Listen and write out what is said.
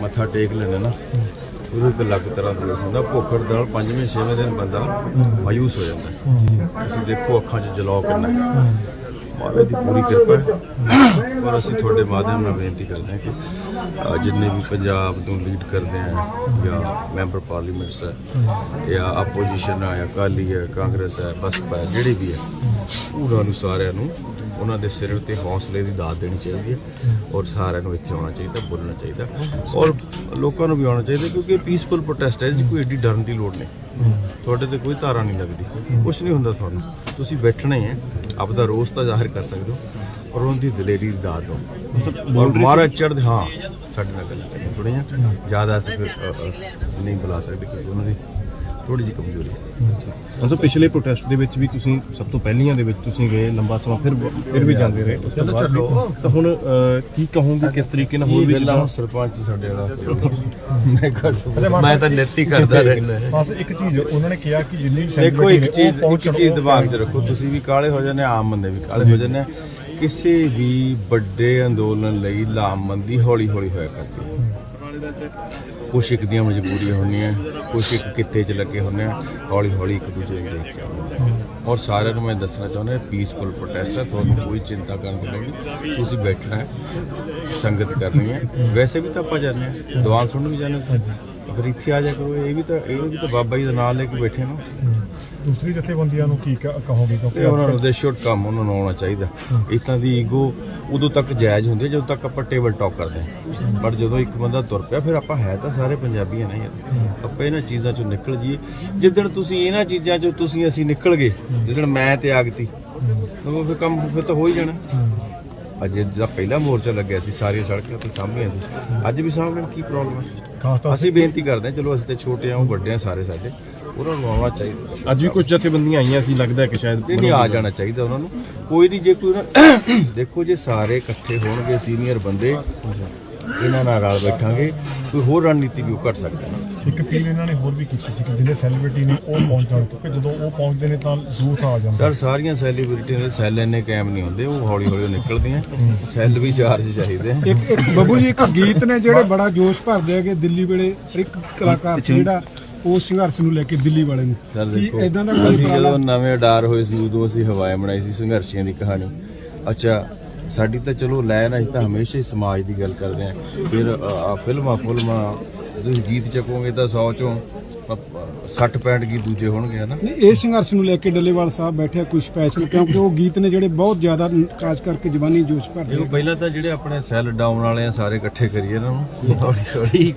ਮੱਥਾ ਟੇਕ ਲੈਣਾ ਨਾ, ਉਹਦੇ ਇੱਕ ਅਲੱਗ ਤਰ੍ਹਾਂ ਦਾ ਦੋਸ਼ ਹੁੰਦਾ। ਭੁੱਖੜ ਨਾਲ ਪੰਜਵੇਂ, ਛੇਵੇਂ ਦਿਨ ਬੰਦਾ ਮਾਯੂਸ ਹੋ ਜਾਂਦਾ। ਤੁਸੀਂ ਦੇਖੋ ਅੱਖਾਂ 'ਚ ਜਲਾਅ ਕਰਨਾ ਹੈ। ਮਹਾਰਾਜ ਦੀ ਪੂਰੀ ਕਿਰਪਾ ਹੈ। ਔਰ ਅਸੀਂ ਤੁਹਾਡੇ ਮਾਧਿਅਮ ਨਾਲ ਬੇਨਤੀ ਕਰਦੇ ਹਾਂ ਕਿ ਜਿੰਨੇ ਵੀ ਪੰਜਾਬ ਤੋਂ ਲੀਡ ਕਰਦੇ ਆ ਜਾਂ ਮੈਂਬਰ ਪਾਰਲੀਮੈਂਟਸ ਹੈ, ਜਾਂ ਆਪੋਜੀਸ਼ਨ ਹੈ ਅਕਾਲੀ ਹੈ, ਕਾਂਗਰਸ ਹੈ, ਬਸਪਾ ਹੈ, ਜਿਹੜੇ ਵੀ ਹੈ ਉਹਨਾਂ ਨੂੰ ਸਾਰਿਆਂ ਨੂੰ ਉਹਨਾਂ ਦੇ ਸਿਰ ਉੱਤੇ ਹੌਸਲੇ ਦੀ ਦਾਤ ਦੇਣੀ ਚਾਹੀਦੀ ਹੈ ਔਰ ਸਾਰਿਆਂ ਨੂੰ ਇੱਥੇ ਆਉਣਾ ਚਾਹੀਦਾ ਬੋਲਣਾ ਚਾਹੀਦਾ ਔਰ ਲੋਕਾਂ ਨੂੰ ਵੀ ਆਉਣਾ ਚਾਹੀਦਾ ਕਿਉਂਕਿ ਪੀਸਫੁਲ ਪ੍ਰੋਟੈਸਟ ਹੈ ਜੀ ਕੋਈ ਏਡੀ ਡਰਨ ਦੀ ਲੋੜ ਨਹੀਂ। ਤੁਹਾਡੇ ਤੇ ਕੋਈ ਧਾਰਾ ਨਹੀਂ ਲੱਗਦੀ ਕੁਝ ਨਹੀਂ ਹੁੰਦਾ ਤੁਹਾਨੂੰ। ਤੁਸੀਂ ਬੈਠਣਾ ਹੀ ਹੈ ਆਪਦਾ ਰੋਸ ਤਾਂ ਜ਼ਾਹਿਰ ਕਰ ਸਕਦੇ ਹੋ ਔਰ ਉਹਨਾਂ ਦੀ ਦਲੇਰੀ ਦੀ ਦਾਤ ਦਿਓ। ਔਰ ਮਹਾਰਾਜ ਚੜ੍ਹਦੇ ਹਾਂ ਸਾਡੇ ਨਾਲ ਗੱਲ ਕਰੀ ਥੋੜੀ ਜ਼ਿਆਦਾ ਅਸੀਂ ਨਹੀਂ ਬੁਲਾ ਸਕਦੇ ਕਿਉਂਕਿ ਉਹਨਾਂ ਦੀ ਥੋੜੀ ਜਿਹੀ ਕਮਜ਼ੋਰੀ ਹੈ। ਮਤਲਬ ਪਿਛਲੇ ਪ੍ਰੋਟੈਸਟ ਦੇ ਵਿੱਚ ਵੀ ਤੁਸੀਂ ਸਭ ਤੋਂ ਪਹਿਲੀਆਂ ਦੇ ਵਿੱਚ ਤੁਸੀਂ ਗਏ ਲੰਬਾ ਸਮਾਂ ਫਿਰ ਫਿਰ ਵੀ ਜਾਂਦੇ ਰਹੇ ਉਸ ਤੋਂ ਬਾਅਦ ਵੀ। ਤਾਂ ਹੁਣ ਅਹ, ਕੀ ਕਹੋਗੇ ਕਿਸ ਤਰੀਕੇ ਨਾਲ ਹੋਰ ਵੀ ਗੱਲਾਂ ਹੁਣ ਸਰਪੰਚ ਸਾਡੇ ਵਾਲਾ? ਮੈਂ ਕਰ ਮੈਂ ਤਾਂ ਨੇਤੀ ਕਰਦਾ ਰਹਿੰਦਾ। ਬਸ ਇੱਕ ਚੀਜ਼ ਉਹਨਾਂ ਨੇ ਕਿਹਾ ਕਿ ਜਿੰਨੀ ਵੀ ਦੇਖੋ celebrity ਇੱਕ ਨੇ, ਚੀਜ਼ ਉਹ ਇੱਕ ਪਹੁੰਚਣ, ਚੀਜ਼ ਉਹ ਦਿਮਾਗ 'ਚ ਰੱਖੋ ਤੁਸੀਂ ਵੀ ਕਾਲੇ ਹੋ ਜਾਂਦੇ ਆਮ ਬੰਦੇ ਵੀ ਕਾਲੇ ਹੋ ਜਾਂਦੇ ਆ। ਕਿਸੇ ਵੀ ਵੱਡੇ ਅੰਦੋਲਨ ਲਈ ਲਾਮਬੰਦੀ ਹੌਲੀ ਹੌਲੀ ਹੋਇਆ ਕਰਦੀ ਹੈ। ਕੁਛ ਇੱਕ ਦੀਆਂ ਮਜਬੂਰੀਆਂ ਹੁੰਦੀਆਂ ਕੁਛ ਇੱਕ ਕਿੱਤੇ 'ਚ ਲੱਗੇ ਹੁੰਦੇ ਆ ਹੌਲੀ ਹੌਲੀ ਇੱਕ ਦੂਜੇ ਨੂੰ ਦੇਖ ਕੇ ਆਉਂਦੇ। ਔਰ ਸਾਰਿਆਂ ਨੂੰ ਮੈਂ ਦੱਸਣਾ ਚਾਹੁੰਦਾ ਪੀਸਫੁਲ ਪ੍ਰੋਟੈਸਟ ਹੈ ਤੁਹਾਨੂੰ ਕੋਈ ਚਿੰਤਾ ਕਰਨ ਦੀ ਨਹੀਂ। ਤੁਸੀਂ ਬੈਠਣਾ ਹੈ ਸੰਗਤ ਕਰਨੀ ਹੈ। ਵੈਸੇ ਵੀ ਤਾਂ ਆਪਾਂ ਜਾਂਦੇ ਆ ਦੀਵਾਨ ਸੁਣਨ ਵੀ ਜਾਂਦੇ ਹਾਂ। ਅਗਰ ਇੱਥੇ ਆ ਜਾ ਕਰੋ ਇਹ ਵੀ ਤਾਂ ਇਹ ਵੀ ਤਾਂ ਬਾਬਾ ਜੀ ਦਾ ਨਾਮ ਲੈ ਕੇ ਬੈਠੇ ਨਾ। ਦੂਸਰੀ ਜਥੇਬੰਦੀਆਂ ਨੂੰ ਕੀ ਕ- ਕਹੋਗੇ? ਕਿਉਂਕਿ ਉਹਨਾਂ ਨੂੰ ਦੇ ਸ਼ੁੱਡ ਕੰਮ ਉਹਨਾਂ ਨੂੰ ਆਉਣਾ ਚਾਹੀਦਾ। ਇਤਾਂ ਦੀ ਈਗੋ ਉਦੋਂ ਤੱਕ ਜਾਇਜ਼ ਹੁੰਦੀ ਹੈ ਜਦੋਂ ਤੱਕ ਆਪਾਂ ਟੇਬਲ ਟਾਕ ਕਰਦੇ ਹਾਂ। ਬਟ ਜਦੋਂ ਇੱਕ ਬੰਦਾ ਤੁਰ ਪਿਆ ਫਿਰ ਆਪਾਂ ਹੈ ਤਾਂ ਸਾਰੇ ਪੰਜਾਬੀ ਨੇ ਯਾਰ ਆਪਾਂ ਇਹਨਾਂ ਚੀਜ਼ਾਂ ਚੋਂ ਨਿਕਲ ਜਾਈਏ। ਜਿੱਦਣ ਤੁਸੀਂ ਇਹਨਾਂ ਚੀਜ਼ਾਂ ਚੋਂ ਤੁਸੀਂ ਅਸੀਂ ਨਿਕਲ ਗਏ ਜਿੱਦਣ ਮੈਂ ਤੇ ਆਗਤੀ ਉਹ ਫਿਰ ਕੰਮ ਫਿਰ ਤਾਂ ਹੋ ਹੀ ਜਾਣਾ। ਅੱਜ ਦਾ ਪਹਿਲਾ ਮੋਰਚਾ ਲੱਗਿਆ ਸੀ ਸਾਰੀਆਂ ਸੜਕਾਂ ਤੇ ਸਾਹਮਣੇ ਸੀ ਅੱਜ ਵੀ ਸਾਹਮਣੇ ਕੀ ਪ੍ਰੋਬਲਮ ਹੈ ਖਾਸ ਤੌਰ ਅਸੀਂ ਬੇਨਤੀ ਕਰਦੇ ਹਾਂ ਚਲੋ ਅਸੀਂ ਤੇ ਛੋਟੇ ਆ ਉਹ ਵੱਡੇ ਆ ਸਾਰੇ ਸਾਡੇ। ਉਹਨਾਂ ਨੂੰ ਆਉਣਾ ਚਾਹੀਦਾ। ਅੱਜ ਵੀ ਕੁਝ ਜਥੇਬੰਦੀਆਂ ਆਈਆਂ ਸੀ ਲੱਗਦਾ ਕਿ ਸ਼ਾਇਦ ਨਹੀਂ ਆ ਜਾਣਾ ਚਾਹੀਦਾ ਉਹਨਾਂ ਨੂੰ। ਕੋਈ ਨਹੀਂ ਜੇ ਕੋਈ ਉਹਨਾਂ- ਦੇਖੋ ਜੇ ਸਾਰੇ ਇਕੱਠੇ ਹੋਣਗੇ ਸੀਨੀਅਰ ਬੰਦੇ ਇਹਨਾਂ ਨਾਲ ਰਲ ਬੈਠਾਂਗੇ ਕੋਈ ਹੋਰ ਰਣਨੀਤੀ ਵੀ ਉਹ ਕਰ ਸਕਦਾ ਹੈ। ਇੱਕ ਅਪੀਲ ਇਹਨਾਂ ਨੇ ਹੋਰ ਵੀ ਕੀਤੀ ਸੀ ਕਿ ਜਿਹੜੇ ਸੈਲੀਬ੍ਰਿਟੀ ਨੇ ਉਹ ਪਹੁੰਚਣ ਕਿਉਂਕਿ ਜਦੋਂ ਉਹ ਪਹੁੰਚਦੇ ਨੇ ਤਾਂ ਯੂਥ ਆ ਜਾਂਦਾ ਸਰ ਸਾਰੀਆਂ ਸੈਲੀਬ੍ਰਿਟੀ ਦੇ ਸੈੱਲ ਇੰਨੇ ਕਾਇਮ ਨਹੀਂ ਹੁੰਦੇ ਉਹ ਹੌਲੀ ਹੌਲੀ ਨਿਕਲਦੇ ਆ ਸੈੱਲ ਵੀ ਚਾਰਜ ਚਾਹੀਦੇ ਆ। ਇੱਕ ਇੱਕ ਬੱਬੂ ਜੀ ਇੱਕ ਗੀਤ ਨੇ ਜਿਹੜੇ ਬੜਾ ਜੋਸ਼ ਭਰਦੇ ਹੈਗੇ ਦਿੱਲੀ ਵੇਲੇ ਇੱਕ ਕਲਾਕਾਰ ਸੀ ਜਿਹੜਾ ਉਹ ਸੰਘਰਸ਼ ਨੂੰ ਲੈ ਕੇ ਦਿੱਲੀ ਵਾਲੇ ਨੂੰ। ਸਰ ਕੀ ਦੇਖੋ ਇਦਾਂ ਦਾ ਕੋਈ ਅਸੀਂ ਉਪਰਾਲਾ ਜਦੋਂ ਨਵੇਂ ਅਡਾਰ ਹੋਏ ਸੀ ਉਦੋਂ ਅਸੀਂ ਹਵਾਏ ਬਣਾਈ ਸੀ ਸੰਘਰਸ਼ੀਆਂ ਦੀ ਕਹਾਣੀ। ਅੱਛਾ ਸਾਡੀ ਤਾਂ ਚਲੋ ਲੈਣ ਅਸੀਂ ਤਾਂ ਹਮੇਸ਼ਾ ਹੀ ਸਮਾਜ ਦੀ ਗੱਲ ਕਰਦੇ ਆਂ। ਫਿਰ ਅ, ਆ ਫਿਲਮਾਂ ਫਿਲਮਾਂ ਤੁਸੀਂ ਗੀਤ ਚੱਕੋਗੇ ਤਾਂ 100 ਚੋਂ 60 65 ਗੀਤ ਦੂਜੇ ਹੋਣਗੇ ਹਨਾ? ਨਹੀਂ ਇਹ ਸੰਘਰਸ਼ ਨੂੰ ਲੈ ਕੇ ਡੱਲੇਵਾਲ ਸਾਹਿਬ ਬੈਠਿਆ ਕੋਈ ਸਪੈਸ਼ਲ ਕਿਉਂਕਿ ਉਹ ਗੀਤ ਨੇ ਜਿਹੜੇ ਬਹੁਤ ਜ਼ਿਆਦਾ ਖਾਸ ਕਰਕੇ ਜਵਾਨੀ ਜੋਸ਼ ਭਰਦੇ ਦੇਖੋ ਪਹਿਲਾਂ ਤਾਂ ਜਿਹੜੇ ਆਪਣੇ ਸੈੱਲ ਡਾਊਨ ਵਾਲੇ ਆ ਸਾਰੇ ਇਕੱਠੇ ਕਰੀਏ ਇਹਨਾਂ ਨੂੰ ਹੌਲੀ ਹੌਲੀ